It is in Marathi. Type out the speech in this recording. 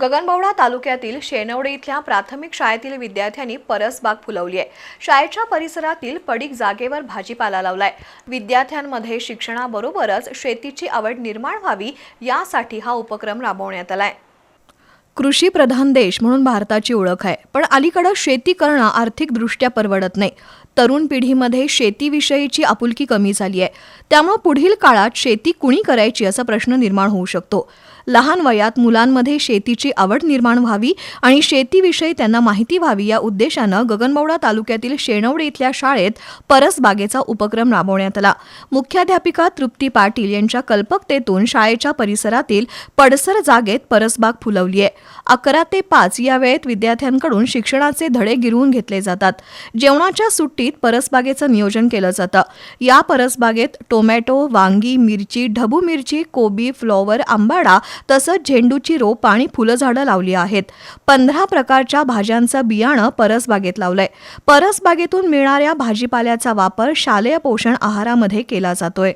गगनबावडा तालुक्यातील शेनवडे इथल्या प्राथमिक शाळेतील विद्यार्थ्यांनी परसबाग फुलवली आहे. शाळेच्या परिसरातील पडीक जागेवर भाजीपाला लावलाय. विद्यार्थ्यांमध्ये शिक्षणाबरोबरच शेतीची आवड निर्माण व्हावी यासाठी हा उपक्रम राबवण्यात आलाय. कृषी प्रधान देश म्हणून भारताची ओळख आहे. पण अलीकडं शेती करणं आर्थिकदृष्ट्या परवडत नाही. तरुण पिढीमध्ये शेतीविषयीची आपुलकी कमी झाली आहे. त्यामुळे पुढील काळात शेती कुणी करायची असा प्रश्न निर्माण होऊ शकतो. लहान वयात मुलांमध्ये शेतीची आवड निर्माण व्हावी आणि शेतीविषयी त्यांना माहिती व्हावी या उद्देशानं गगनबावडा तालुक्यातील शेणवडे इथल्या शाळेत परसबागेचा उपक्रम राबवण्यात आला. मुख्याध्यापिका तृप्ती पाटील यांच्या कल्पकतेतून शाळेच्या परिसरातील पडसर जागेत परसबाग फुलवली आहे. अकरा ते पाच या वेळेत विद्यार्थ्यांकडून शिक्षणाचे धडे गिरवून घेतले जातात. जेवणाच्या सुट्टीत परसबागेचं नियोजन केलं जातं. या परसबागेत टोमॅटो वांगी मिरची ढबू मिरची कोबी फ्लॉवर आंबाडा तसंच झेंडूची रोप आणि फुलझाडं लावली आहेत. पंधरा प्रकारच्या भाज्यांचं बियाणं परसबागेत लावलंय. परसबागेतून मिळणाऱ्या भाजीपाल्याचा वापर शालेय पोषण आहारामध्ये केला जातोय.